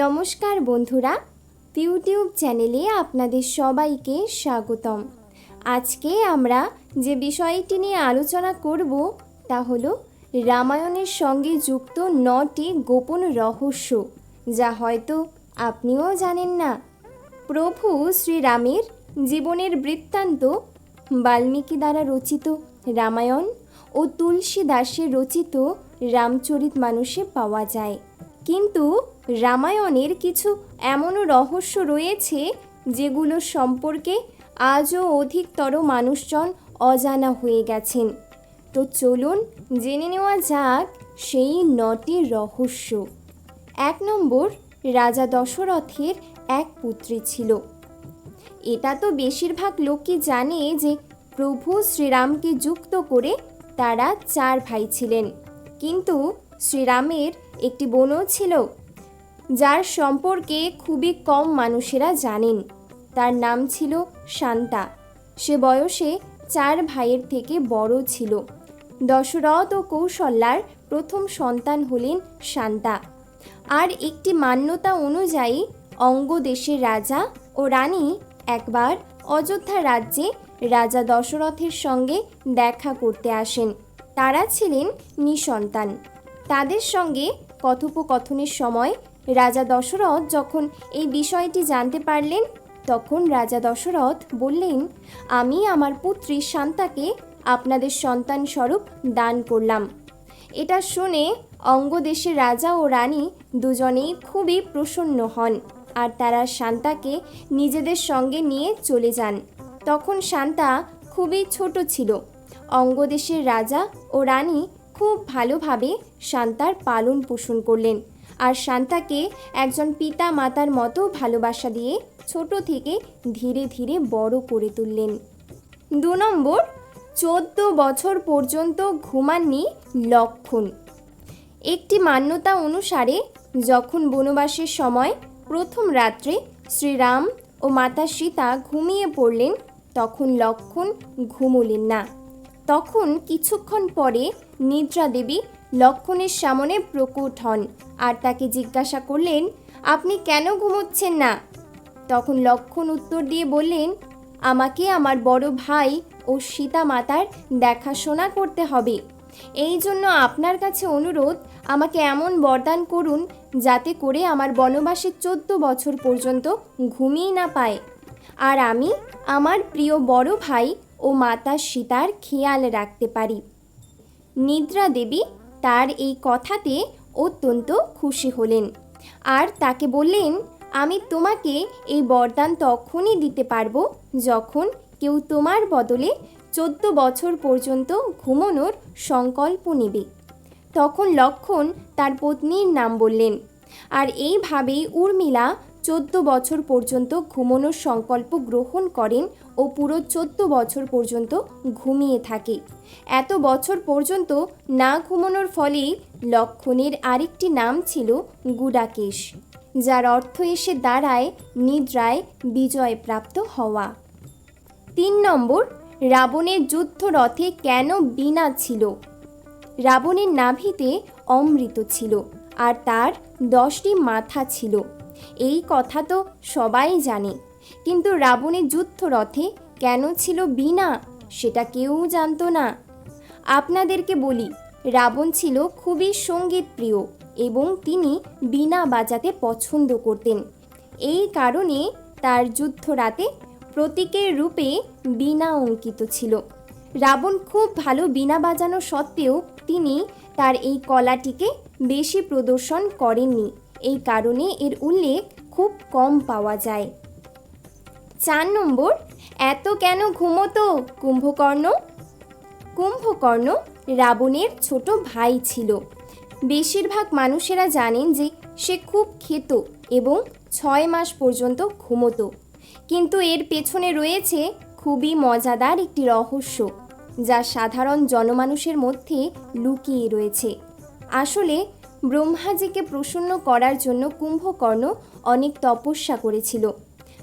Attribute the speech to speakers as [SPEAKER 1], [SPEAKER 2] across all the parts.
[SPEAKER 1] নমস্কার বন্ধুরা, ইউটিউব চ্যানেলে আপনাদের সবাইকে স্বাগতম। আজকে আমরা যে বিষয়টি নিয়ে আলোচনা করব তা হলো রামায়ণের সঙ্গে যুক্ত নটি গোপন রহস্য, যা হয়তো আপনিও জানেন না। প্রভু শ্রীরামের জীবনের বৃত্তান্ত বাল্মীকি দ্বারা রচিত রামায়ণ ও তুলসী দাসের রচিত রামচরিত মানুষে পাওয়া যায়। কিন্তু রামায়ণের কিছু এমনও রহস্য রয়েছে যেগুলো সম্পর্কে আজও অধিকতর মানুষজন অজানা হয়ে গেছেন। তো চলুন জেনে নেওয়া যাক সেই নটি রহস্য। এক নম্বর, রাজা দশরথের এক পুত্রী ছিল। এটা তো বেশিরভাগ লোকই জানে যে প্রভু শ্রীরামকে যুক্ত করে তারা চার ভাই ছিলেন। কিন্তু শ্রীরামের একটি বোনও ছিল যার সম্পর্কে খুবই কম মানুষেরা জানেন। তার নাম ছিল শান্তা। সে বয়সে চার ভাইয়ের থেকে বড় ছিল। দশরথ ও কৌশল্যার প্রথম সন্তান হলেন শান্তা। আর একটি মান্যতা অনুযায়ী অঙ্গ দেশের রাজা ও রানী একবার অযোধ্যা রাজ্যে রাজা দশরথের সঙ্গে দেখা করতে আসেন। তারা ছিলেন নিঃসন্তান। তাদের সঙ্গে কথোপকথনের সময় রাজা দশরথ যখন এই বিষয়টি জানতে পারলেন, তখন রাজা দশরথ বললেন, আমি আমার পুত্রী শান্তাকে আপনাদের সন্তান স্বরূপ দান করলাম। এটা শুনে অঙ্গদেশের রাজা ও রানী দুজনেই খুবই প্রসন্ন হন আর তারা শান্তাকে নিজেদের সঙ্গে নিয়ে চলে যান। তখন শান্তা খুবই ছোট ছিল। অঙ্গদেশের রাজা ও রানী খুব ভালোভাবে শান্তার পালন পোষণ করলেন। আর শান্তাকে একজন পিতা মাতার মতো ভালোবাসা দিয়ে ছোট থেকে ধীরে ধীরে বড় করে তুললেন। দু নম্বর, চোদ্দ বছর পর্যন্ত ঘুমাননি লক্ষণ। একটি মান্যতা অনুসারে যখন বনবাসের সময় প্রথম রাত্রে শ্রীরাম ও মাতা সীতা ঘুমিয়ে পড়লেন, তখন লক্ষণ ঘুমোলেন না। তখন কিছুক্ষণ পরে নিদ্রা দেবী লক্ষণের সামনে প্রকট হন আর তাকে জিজ্ঞাসা করলেন, আপনি কেন ঘুমোচ্ছেন না? তখন লক্ষণ উত্তর দিয়ে বললেন, আমাকে আমার বড় ভাই ও সীতা মাতার দেখাশোনা করতে হবে। এই জন্য আপনার কাছে অনুরোধ, আমাকে এমন বরদান করুন যাতে করে আমার বনবাসে চোদ্দ বছর পর্যন্ত ঘুমিয়ে না পায়। আর আমি আমার প্রিয় বড় ভাই ও মাতা সীতার খেয়াল রাখতে পারি। নিদ্রা দেবী তার এই কথাতে অত্যন্ত খুশি হলেন। আর তাকে বললেন, আমি তোমাকে এই বরদান তখনই দিতে পারব যখন কেউ তোমার বদলে চোদ্দ বছর পর্যন্ত ঘুমোনোর সংকল্প নেবে। তখন লক্ষণ তার পত্নীর নাম বললেন। আর এইভাবেই উর্মিলা চোদ্দ বছর পর্যন্ত ঘুমোনোর সংকল্প গ্রহণ করেন ও পুরো চোদ্দ বছর পর্যন্ত ঘুমিয়ে থাকে। এত বছর পর্যন্ত না ঘুমানোর ফলেই লক্ষণের আরেকটি নাম ছিল গুডাকেশ, যার অর্থ এসে দাঁড়ায়, নিদ্রায় বিজয় প্রাপ্ত হওয়া। তিন নম্বর, রাবণের যুদ্ধরথে কেন বিনা ছিল? রাবণের নাভিতে অমৃত ছিল আর তার দশটি মাথা ছিল। এই কথা তো সবাই জানে। কিন্তু রাবণের যুদ্ধরথে কেন ছিল বিনা সেটা কেউ জানতো না। আপনাদেরকে বলি, রাবণ ছিল খুবই সংগীত প্রিয় এবং তিনি বিনা বাজাতে পছন্দ করতেন। এই কারণে তার যুদ্ধ যুদ্ধরাতে প্রতীকের রূপে বিনা অঙ্কিত ছিল। রাবণ খুব ভালো বিনা বাজানো সত্ত্বেও তিনি তার এই কলাটিকে বেশি প্রদর্শন করেননি। এই কারণে এর উল্লেখ খুব কম পাওয়া যায়। চার নম্বর, এত কেন ঘুমতো, কুম্ভকর্ণ? কুম্ভকর্ণ রাবণের ছোট ভাই ছিল। বেশিরভাগ মানুষেরা জানেন যে সে খুব খেত এবং ছয় মাস পর্যন্ত ঘুমতো। কিন্তু এর পেছনে রয়েছে খুবই মজাদার একটি রহস্য, যা সাধারণ জনমানুষের মধ্যে লুকিয়ে রয়েছে। আসলে ব্রহ্মাজিকে প্রসন্ন করার জন্য কুম্ভকর্ণ অনেক তপস্যা করেছিল।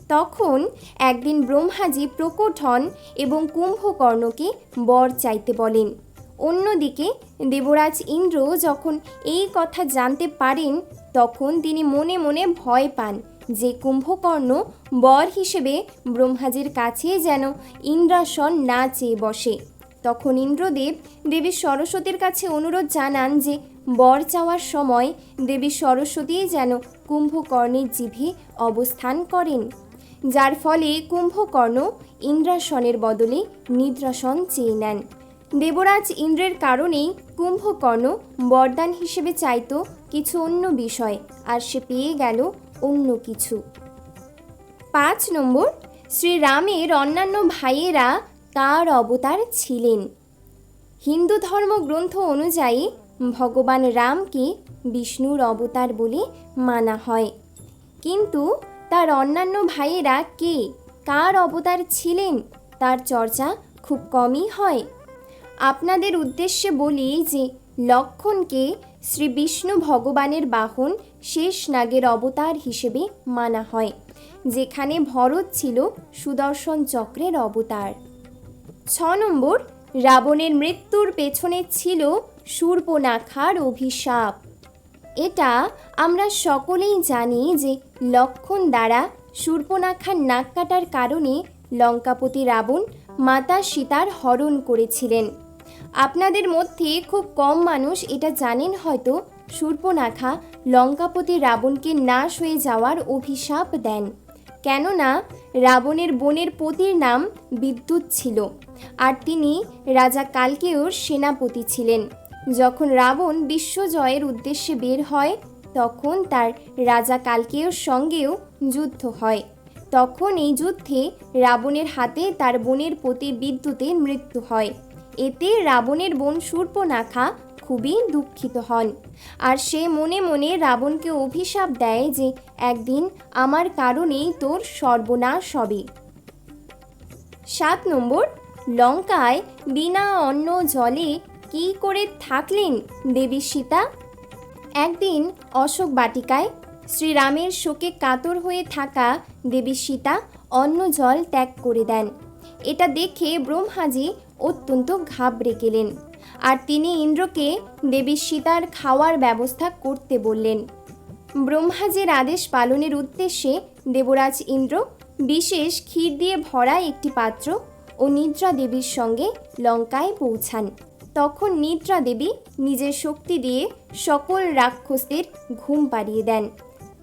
[SPEAKER 1] তখন একদিন ব্রহ্মাজি প্রকট হন এবং কুম্ভকর্ণকে বর চাইতে বলেন, অন্যদিকে দেবরাজ ইন্দ্র যখন এই কথা জানতে পারেন, তখন তিনি মনে মনে ভয় পান যে কুম্ভকর্ণ বর হিসেবে ব্রহ্মাজির কাছে যেন ইন্দ্রাসন না চেয়ে বসে। তখন ইন্দ্রদেব দেবী সরস্বতীর কাছে অনুরোধ জানান যে বর চাওয়ার সময় দেবী সরস্বতী যেন কুম্ভকর্ণের জিভে অবস্থান করেন, যার ফলে কুম্ভকর্ণ ইন্দ্রাসনের বদলে নিদ্রাসন চেয়ে নেন। দেবরাজ ইন্দ্রের কারণেই কুম্ভকর্ণ বরদান হিসেবে চাইত কিছু অন্য বিষয়, আর সে পেয়ে গেল অন্য কিছু। পাঁচ নম্বর, শ্রীরামের অন্যান্য ভাইয়েরা কার অবতার ছিলেন। হিন্দু ধর্মগ্রন্থ অনুযায়ী ভগবান রামকে বিষ্ণুর অবতার বলে মানা হয়। কিন্তু তার অন্যান্য ভাইয়েরা কে, কার অবতার ছিলেন, তার চর্চা খুব কমই হয়। আপনাদের উদ্দেশ্যে বলি যে লক্ষণকে শ্রী বিষ্ণু ভগবানের বাহন শেষ নাগের অবতার হিসেবে মানা হয়, যেখানে ভরত ছিল সুদর্শন চক্রের অবতার। ছ নম্বর, রাবণের মৃত্যুর পেছনে ছিল শূর্পনাখার অভিশাপ। এটা আমরা সকলেই জানি যে লক্ষণ দ্বারা শূর্পনাখার নাক কাটার কারণে লঙ্কাপতি রাবণ মাতা সীতার হরণ করেছিলেন। আপনাদের মধ্যে খুব কম মানুষ এটা জানেন হয়তো শূর্পনাখা লঙ্কাপতি রাবণকে নাশ হয়ে যাওয়ার অভিশাপ দেন। কেননা রাবণের বোনের পতির নাম বিদ্যুৎ ছিল, আর তিনি রাজা কালকেয়র সেনাপতি ছিলেন। যখন রাবণ বিশ্বজয়ের উদ্দেশ্যে বের হয়, তখন তার রাজা কালকেয়র সঙ্গেও যুদ্ধ হয়। তখন এই যুদ্ধে রাবণের হাতে তার বোনের পতি বিদ্যুতের মৃত্যু হয়। এতে রাবণের বোন শূর্পনাখা খুবই দুঃখিত হন। আর সে মনে মনে রাবণকে অভিশাপ দেয় যে, একদিন আমার কারণেই তোর সর্বনাশ হবে। সাত নম্বর, লঙ্কায় বিনা অন্ন জলে কি করে থাকলেন দেবী সীতা? একদিন অশোক বাটিকায় শ্রীরামের শোকে কাতর হয়ে থাকা দেবী সীতা অন্ন জল ত্যাগ করে দেন। এটা দেখে ব্রহ্মাজি অত্যন্ত ঘাবড়ে গেলেন। আর তিনি ইন্দ্রকে দেবী সীতার খাওয়ার ব্যবস্থা করতে বললেন। ব্রহ্মাজির আদেশ পালনের উদ্দেশ্যে দেবরাজ ইন্দ্র বিশেষ ক্ষীর দিয়ে ভরা একটি পাত্র ও নিদ্রা দেবীর সঙ্গে লঙ্কায় পৌঁছান। তখন নিদ্রা দেবী নিজের শক্তি দিয়ে সকল রাক্ষসদের ঘুম পাড়িয়ে দেন।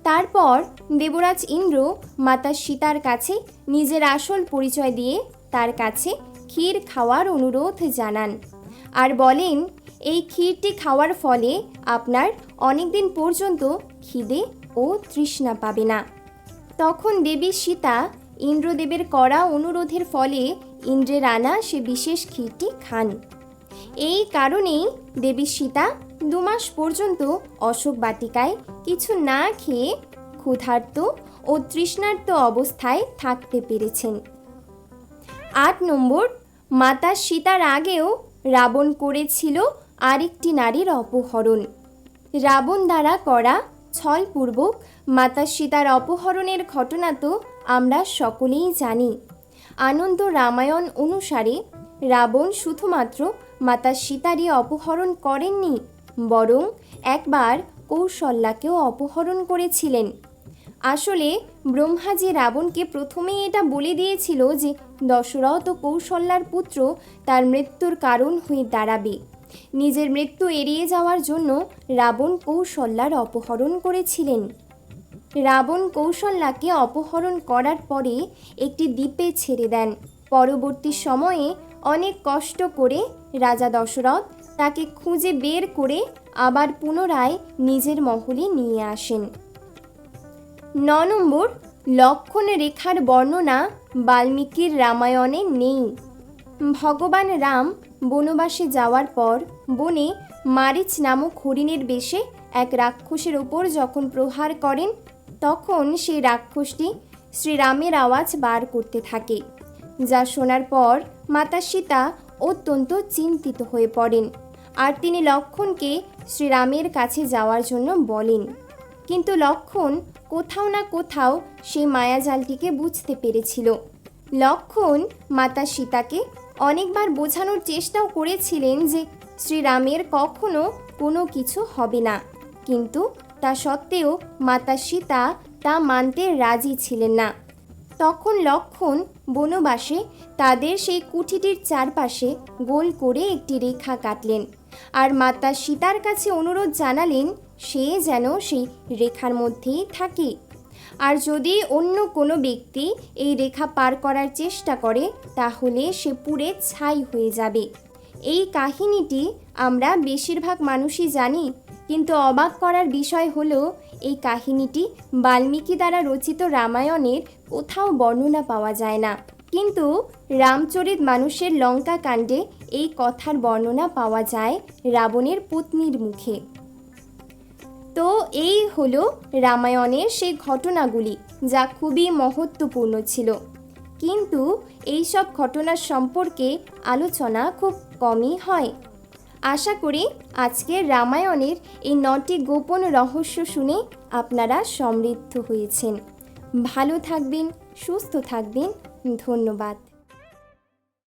[SPEAKER 1] তারপর দেবরাজ ইন্দ্র মাতা সীতার কাছে নিজের আসল পরিচয় দিয়ে তার কাছে ক্ষীর খাওয়ার অনুরোধ জানান। আর বলেন, এই ক্ষীরটি খাওয়ার ফলে আপনার অনেক দিন পর্যন্ত খিদে ও তৃষ্ণা পাবে না। তখন দেবী সীতা ইন্দ্রদেবের করা অনুরোধের ফলে ইন্দ্রের আনা সে বিশেষ ক্ষীরটি খান। এই কারণেই দেবী সীতা দুমাস পর্যন্ত অশোক বাটিকায় কিছু না খেয়ে ক্ষুধার্ত ও তৃষ্ণার্ত অবস্থায় থাকতে পেরেছেন। আট নম্বর, মাতা সীতার আগেও রাবণ করেছিল আরেকটি নারীর অপহরণ। রাবণ দ্বারা করা ছলপূর্বক মাতা সীতার অপহরণের ঘটনা তো আমরা সকলেই জানি। আনন্দ রামায়ণ অনুসারে রাবণ শুধুমাত্র মাতা সীতারই অপহরণ করেননি, বরং একবার কৌশল্যাকেও অপহরণ করেছিলেন। আসলে ব্রহ্মাজি রাবণকে প্রথমেই এটা বলে দিয়েছিল যে দশরথ ও কৌশল্যার পুত্র তার মৃত্যুর কারণ হয়ে দাঁড়াবে। নিজের মৃত্যু এড়িয়ে যাওয়ার জন্য রাবণ কৌশল্যার অপহরণ করেছিলেন। রাবণ কৌশল্যাকে অপহরণ করার পরে একটি দ্বীপে ছেড়ে দেন। পরবর্তী সময়ে অনেক কষ্ট করে রাজা দশরথ তাকে খুঁজে বের করে আবার পুনরায় নিজের মহলে নিয়ে আসেন। ন নম্বর, লক্ষণ রেখার বর্ণনা বাল্মীকির রামায়ণে নেই। ভগবান রাম বনবাসে যাওয়ার পর বনে মারিচ নামক হরিণের বেশে এক রাক্ষসের ওপর যখন প্রহার করেন, তখন সেই রাক্ষসটি শ্রীরামের আওয়াজ বার করতে থাকে, যা শোনার পর মাতা সীতা অত্যন্ত চিন্তিত হয়ে পড়েন আর তিনি লক্ষণকে শ্রীরামের কাছে যাওয়ার জন্য বলেন। কিন্তু লক্ষণ কোথাও না কোথাও সেই মায়াজালটিকে বুঝতে পেরেছিল। লক্ষণ মাতা সীতাকে অনেকবার বোঝানোর চেষ্টাও করেছিলেন যে শ্রীরামের কখনো কোনো কিছু হবে না। কিন্তু তা সত্ত্বেও মাতা সীতা তা মানতে রাজি ছিলেন না। তখন লক্ষণ বনবাসে তাদের সেই কুঠিটির চারপাশে গোল করে একটি রেখা কাটলেন। আর মাতা সীতার কাছে অনুরোধ জানালেন সে যেন সেই রেখার মধ্যেই থাকে। আর যদি অন্য কোনো ব্যক্তি এই রেখা পার করার চেষ্টা করে, তাহলে সে পুড়ে ছাই হয়ে যাবে। এই কাহিনীটি আমরা বেশিরভাগ মানুষই জানি, কিন্তু অবাক করার বিষয় হল, এই কাহিনীটি বাল্মীকি দ্বারা রচিত রামায়ণের কোথাও বর্ণনা পাওয়া যায় না। কিন্তু রামচরিত মানুষের লঙ্কা কাণ্ডে এই কথার বর্ণনা পাওয়া যায় রাবণের পত্নীর মুখে। তো এই হলো রামায়ণের সেই ঘটনাগুলি, যা খুবই মহত্বপূর্ণ ছিল। কিন্তু এই সব ঘটনার সম্পর্কে আলোচনা খুব কমই হয়। আশা করি আজকে রামায়ণের এই নটি গোপন রহস্য শুনে আপনারা সমৃদ্ধ হয়েছেন। ভালো থাকবেন, সুস্থ থাকবেন। ধন্যবাদ।